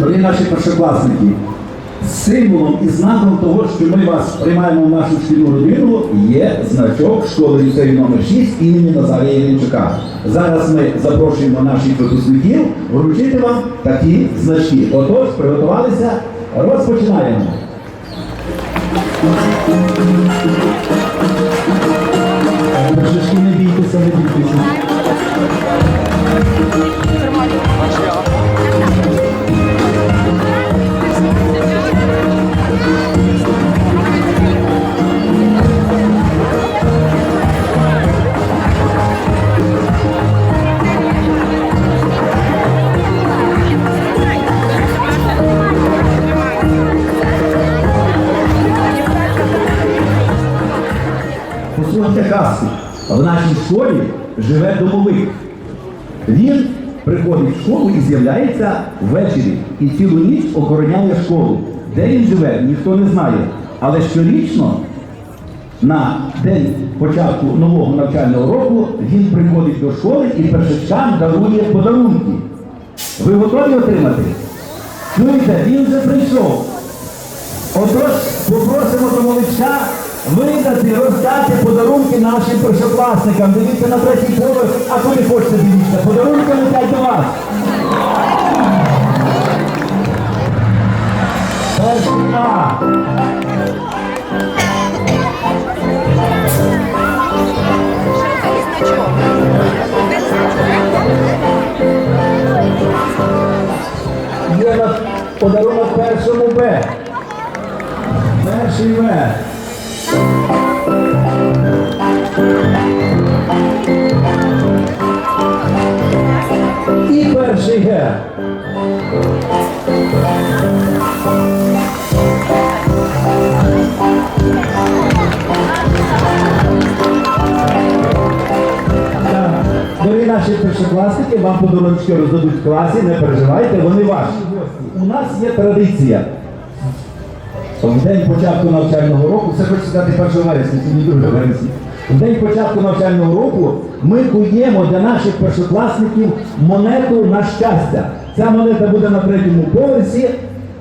Дорогі наші першокласники, символом і знаком того, що ми вас приймаємо в нашу шкільну родину, є значок школи ліцею номер 6 імені Назарія Янчука. Зараз ми запрошуємо наших випускників вручити вам такі значки. Отож, приготувалися, розпочинаємо. Першишки не бійтеся, не бійтеся. Послухайте. В нашій школі живе домовик. Він приходить в школу і з'являється ввечері. І цілу ніч охороняє школу. Де він живе, ніхто не знає. Але щорічно на день початку нового навчального року він приходить до школи і першачкам дарує подарунки. Ви готові отримати? Чуєте, він вже прийшов. Отож, попросимо домовичка видати, роздати подарунки нашим першокласникам. Дивіться на третій поверх, а куди хочете дивіться. Подарунки летять до вас. А. Є подарунок першому Б. Перший В. наші першокласники, вам подарунки роздадуть в класі, не переживайте, вони ваші. У нас є традиція. В день початку навчального року, це хочу сказати 1 вересня, сьогодні 2 вересня. В день початку навчального року ми куємо для наших першокласників монету на щастя. Ця монета буде на третьому поверсі,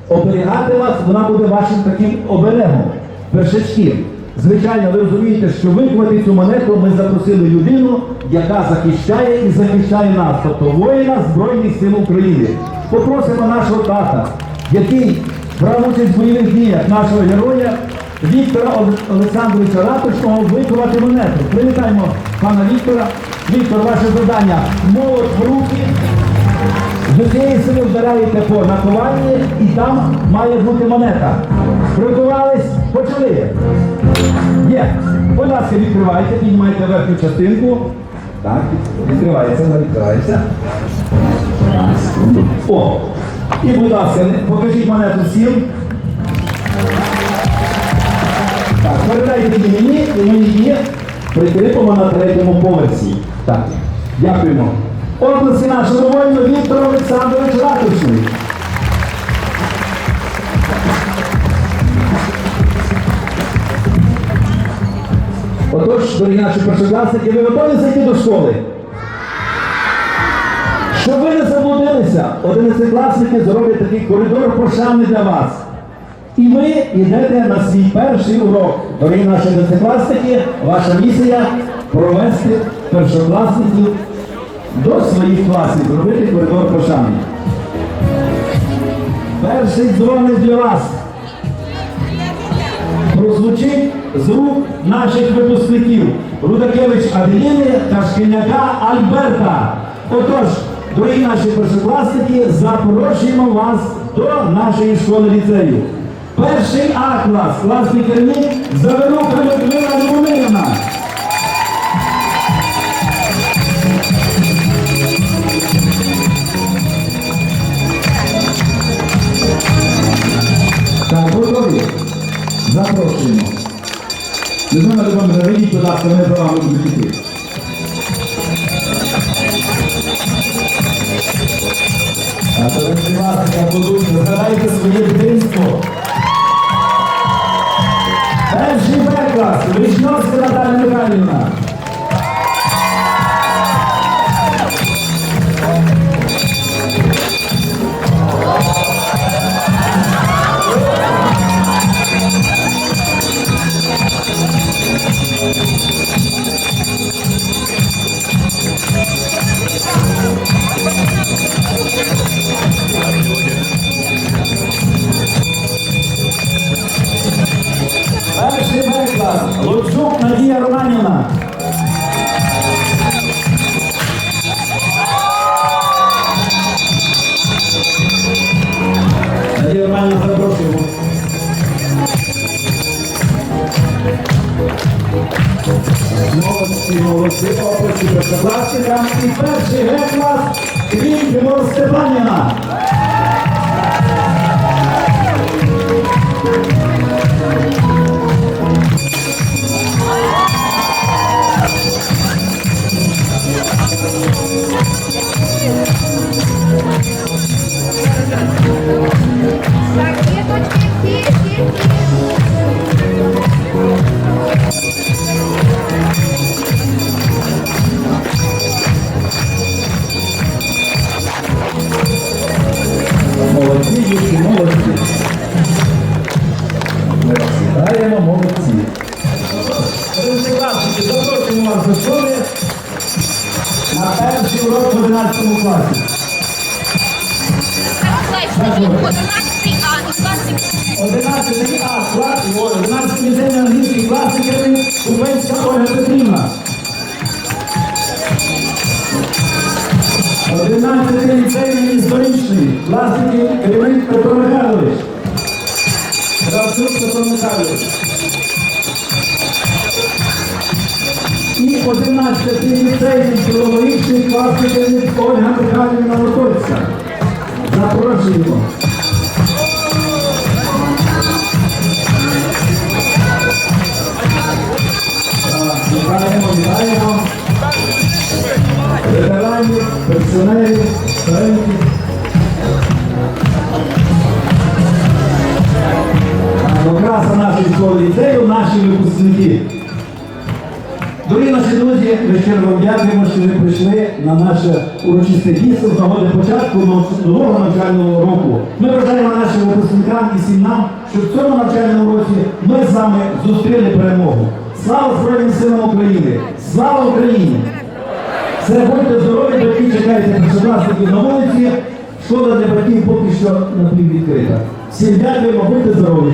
оберігати вас, вона буде вашим таким оберегом. Першачки. Звичайно, ви розумієте, що виклати цю монету ми запросили людину, яка захищає і захищає нас, тобто воїна Збройних сил України. Попросимо нашого тата, який брав участь в бойових діях нашого героя Віктора Олександровича Ратушного виконати монету. Привітаємо пана Віктора. Віктор, ваше завдання молот в руки. Усієї сили вдараєте по накуванні і там має бути монета. Приготувались, почали. Є. Будь ласка, відкривайте, піднімайте верхню частинку. Так, відкривається, відкривається. О! І, будь ласка, покажіть монету всім. Так, передайте мені, і ми її прикріпимо на третьому поверсі. Так, дякуємо. Області нашого воїну Віктор Олександрович Ратушний. Отож, дорогі наші першокласники, ви готові зайти до школи? Щоб ви не заблудилися, одинадцятикласники зроблять такий коридор пошани для вас. І ви йдете на свій перший урок. Дорогі наші одинадцятикласники, ваша місія провести першокласників до своїх класів, зробити коридор пошани. Перший дзвоник для вас прозвучить з рук наших випускників Рудакевич Аделіни та Шкільняка Альберта. Отож, дорогі наші першокласники, запрошуємо вас до нашої школи ліцею. Перший А клас, класний керівник Заверуха Людмила Любомирівна. Вийдіть, будь ласка, вони за вами будуть. А то ви співатися будуть, згадайте своє дитинство. Перший Б клас, Вишньовська Наталя Михайлівна. Першокласникам. І перший Г-клас Крім Степаніна. Вітаємо, молодці. Першокласники, запрошуємо вас до школи на перший урок в 11 класі. 11 А і класний 11 А клас, 11 ліцей англійський класики Купенська Ольга Петрівна. 11 ліцей історичний, класики керівник Петро Михайлович. Михайлович. І 11 ліцей філологічний класний Ольга Михайлівна Лотольська. Запрошуємо. Вітаємо, вітаємо. Ветеранів, пенсіонерів, студентів. А нашої школи ліцею, наші випускники. Дорогі наші друзі, ми щиро вам дякуємо, що ви прийшли на наше урочисте дійство з нагоди початку нового навчального року. Ми бажаємо нашим випускникам і всім нам, щоб в цьому навчальному році ми з вами зустріли перемогу. Слава Збройним силам України! Слава Україні! Все, будьте здорові, батьки чекайте першокласників на вулиці. Школа для батьків поки що напіввідкрита. Всім дякуємо, будьте здорові!